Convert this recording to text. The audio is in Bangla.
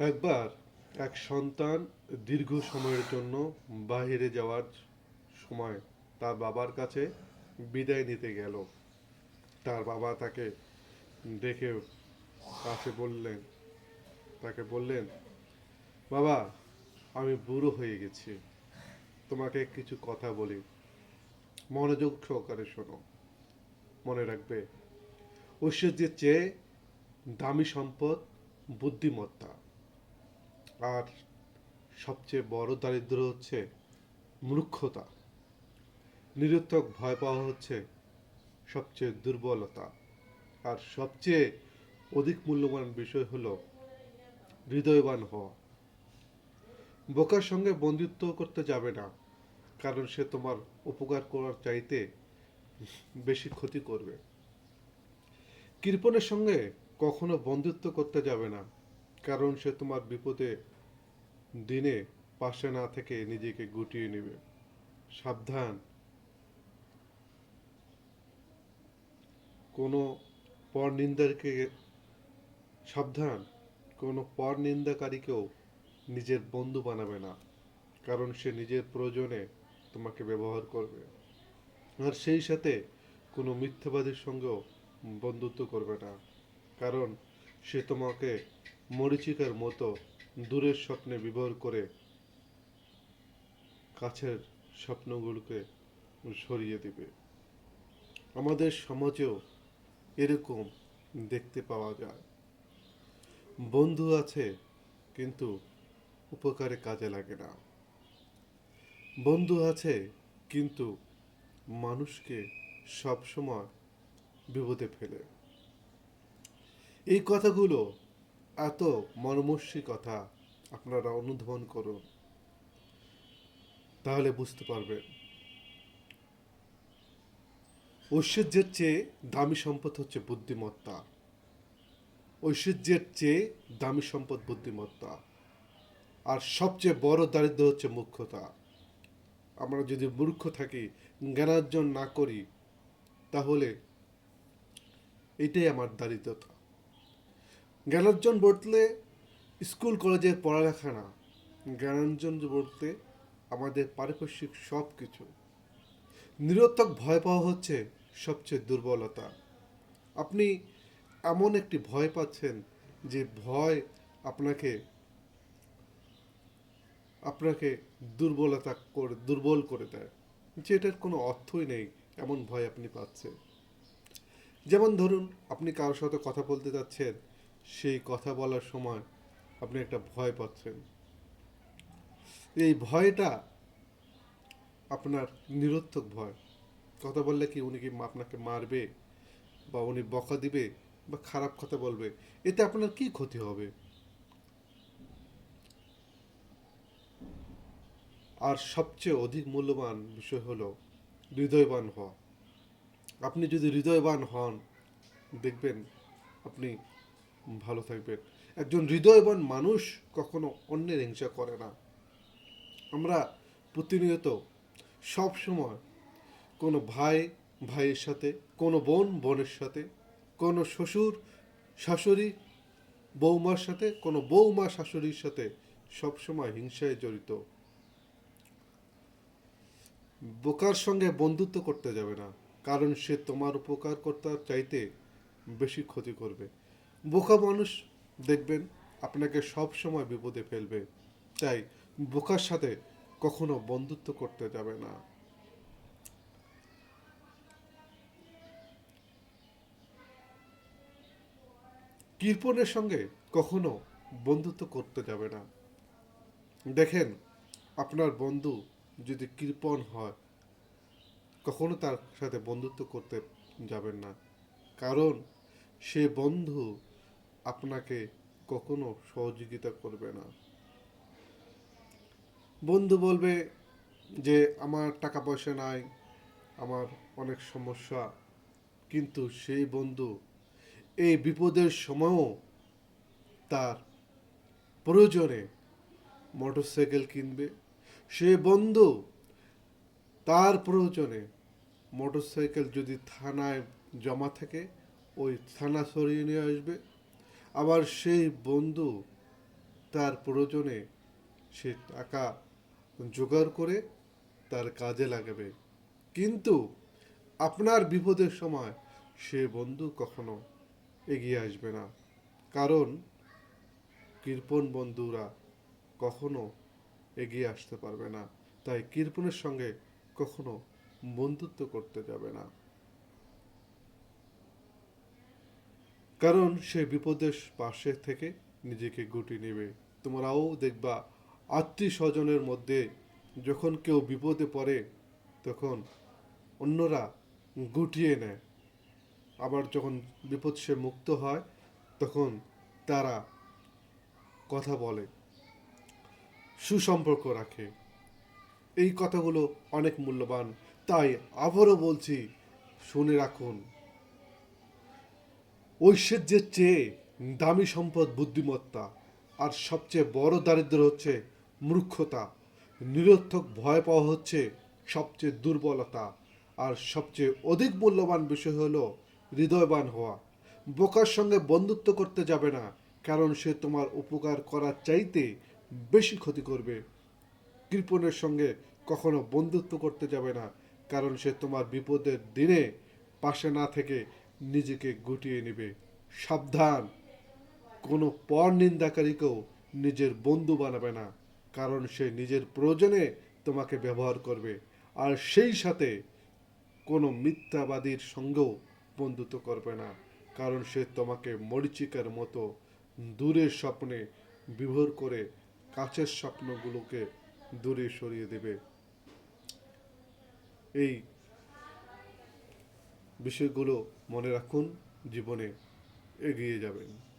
একবার এক সন্তান দীর্ঘ সময়ের জন্য বাইরে যাওয়ার সময় তার বাবার কাছে বিদায় নিতে গেল। তার বাবা তাকে দেখে কাছে বললেন, তাকে বললেন, বাবা, আমি বুড়ো হয়ে গেছি। তোমাকে কিছু কথা বলি। মনোযোগ সহকারে শোনো। মনে রাখবে ঐশ্বর্যের চেয়ে দামি সম্পদ বুদ্ধিমত্তা। আর সবচেয়ে বড় দারিদ্র হচ্ছে মূর্খতা। নিরর্থক ভয় পাওয়া হচ্ছে সবচেয়ে দুর্বলতা। আর সবচেয়ে অধিক মূল্যবান বিষয় হলো হৃদয়বান হওয়া। বোকার সঙ্গে বন্ধুত্ব করতে যাবে না, কারণ সে তোমার উপকার করার চাইতে বেশি ক্ষতি করবে। কৃপণের সঙ্গে কখনো বন্ধুত্ব করতে যাবে না, কারণ সে তোমার বিপদে দিনে পাশে না থেকে নিজেকে গুটিয়ে নেবে। সাবধান। কোনো পরনিন্দাকে সাবধান। কোনো পরনিন্দাকারীকেও নিজের বন্ধু বানাবে না, কারণ সে নিজের প্রয়োজনে তোমাকে ব্যবহার করবে। আর সেই সাথে কোনো মিথ্যাবাদীর সঙ্গেও বন্ধুত্ব করবে না, কারণ সে তোমাকে মরিচিকার মতো দূরের স্বপ্নে ব্যবহার করে কাছের স্বপ্নগুলোকে সরিয়ে দিবে। আমাদের সমাজেও এরকম দেখতে পাওয়া যায়। বন্ধু আছে, কিন্তু উপকারে কাজে লাগে না। বন্ধু আছে, কিন্তু মানুষকে সবসময় বিপদে ফেলে। এই কথাগুলো এত মর্মস্বী কথা আপনারা অনুধাবন করুন। তাহলে বুঝতে পারবেন। ঐশ্বর্যের চেয়ে দামি সম্পদ হচ্ছে বুদ্ধিমত্তা। ঐশ্বর্যের চেয়ে দামি সম্পদ বুদ্ধিমত্তা। আর সবচেয়ে বড় দারিদ্র হচ্ছে মূর্খতা। আমরা যদি মূর্খ থাকি, জ্ঞানার্জন না করি, তাহলে এটাই আমার দারিদ্রতা। জ্ঞানার্জন বলতে স্কুল, কলেজের পড়ালেখা না জ্ঞানার্জন বলতে আমাদের পারিপার্শ্বিক সব কিছু নিরর্থক ভয় পাওয়া হচ্ছে সবচেয়ে দুর্বলতা। আপনি এমন একটি ভয় পাচ্ছেন যে ভয় আপনাকে আপনাকে দুর্বলতা করে, দুর্বল করে দেয়। যেটার কোনো অর্থই নেই এমন ভয় আপনি পাচ্ছেন। যেমন ধরুন, আপনি কারোর সাথে কথা বলতে যাচ্ছেন সেই কথা বলার সময় আপনি একটা ভয় পাচ্ছেন। এই ভয়টা আপনার নিরর্থক ভয়। কথা বললে কি উনি কি আপনাকে মারবে বা উনি বকা দিবে বা খারাপ কথা বলবে? এতে আপনার কি ক্ষতি হবে? আর সবচেয়ে অধিক মূল্যবান বিষয় হলো হৃদয়বান হওয়া। আপনি যদি হৃদয়বান হন, দেখবেন আপনি ভালো থাকবেন একজন হৃদয়বান মানুষ কখনো অন্যের হিংসা করে না। আমরা প্রতিনিয়ত সব সময় কোনো ভাই, ভাইয়ের সাথে, কোনো বোন, বোনের সাথে, কোনো শ্বশুর, শাশুড়ি, বৌমার সাথে, কোনো বৌমা, শাশুড়ির সাথে সবসময় হিংসায় জড়িত। বোকার সঙ্গে বন্ধুত্ব করতে যাবে না, কারণ সে তোমার উপকার করতে চাইতে বেশি ক্ষতি করবে। বোকা মানুষ, দেখবেন, আপনাকে সব সময় বিপদে ফেলবে। তাই বোকার সাথে কখনো বন্ধুত্ব করতে যাবে না। কৃপণের সঙ্গে কখনো বন্ধুত্ব করতে যাবে না। দেখেন, আপনার বন্ধু যদি কৃপণ হয়, কখনো তার সাথে বন্ধুত্ব করতে যাবেন না। কারণ সে বন্ধু আপনাকে কখনো সহযোগিতা করবে না। বন্ধু বলবে যে, আমার টাকা পয়সা নাই, আমার অনেক সমস্যা। কিন্তু সেই বন্ধু এই বিপদের সময়ও তার প্রয়োজনে মোটরসাইকেল কিনবে। সে বন্ধু তার প্রয়োজনে মোটরসাইকেল যদি থানায় জমা থাকে, ওই থানা সরিয়ে নিয়ে আসবে। আবার সেই বন্ধু তার প্রয়োজনে সে টাকা জোগাড় করে তার কাজে লাগাবে। কিন্তু আপনার বিপদের সময় সে বন্ধু কখনো এগিয়ে আসবে না। কারণ কৃপণ বন্ধুরা কখনো এগিয়ে আসতে পারবে না। তাই কৃপণের সঙ্গে কখনো বন্ধুত্ব করতে যাবে না। কারণ সে বিপদের পাশে থেকে নিজেকে গুটি নেবে। তোমরাও দেখবা আত্মীয় স্বজনের মধ্যে যখন কেউ বিপদে পড়ে, তখন অন্যরা গুটিয়ে নেয়। আবার যখন বিপদ সে মুক্ত হয়, তখন তারা কথা বলে, সুসম্পর্ক রাখে। এই কথাগুলো অনেক মূল্যবান, তাই আবারও বলছি, শুনে রাখুন। ঐশ্বর্যের চেয়ে দামি সম্পদ, বুদ্ধিমত্তা, আর সবচেয়ে বড় দারিদ্র হচ্ছে মূর্খতা। নিরর্থক ভয় পাওয়া হচ্ছে সবচেয়ে দুর্বলতা, আর সবচেয়ে অধিক মূল্যবান বিষয় হলো হৃদয়বান হওয়া। বোকার সঙ্গে বন্ধুত্ব করতে যাবে না, কারণ সে তোমার উপকার করার চাইতে বেশি ক্ষতি করবে। কৃপণের সঙ্গে কখনো বন্ধুত্ব করতে যাবে না, কারণ সে তোমার বিপদের দিনে পাশে না থেকে নিজেকে গুটিয়ে নেবে। সাবধান। কোনো পর নিন্দাকারীকেও নিজের বন্ধু বানাবে না, কারণ সে নিজের প্রয়োজনে তোমাকে ব্যবহার করবে। আর সেই সাথে কোনো মিথ্যাবাদীর সঙ্গেও বন্ধুত্ব করবে না, কারণ সে তোমাকে মরিচিকার মতো দূরের স্বপ্নে বিভোর করে কাছের স্বপ্নগুলোকে দূরে সরিয়ে দেবে। এই বিষয়গুলো মনে রাখুন জীবনে এগিয়ে যাবেন।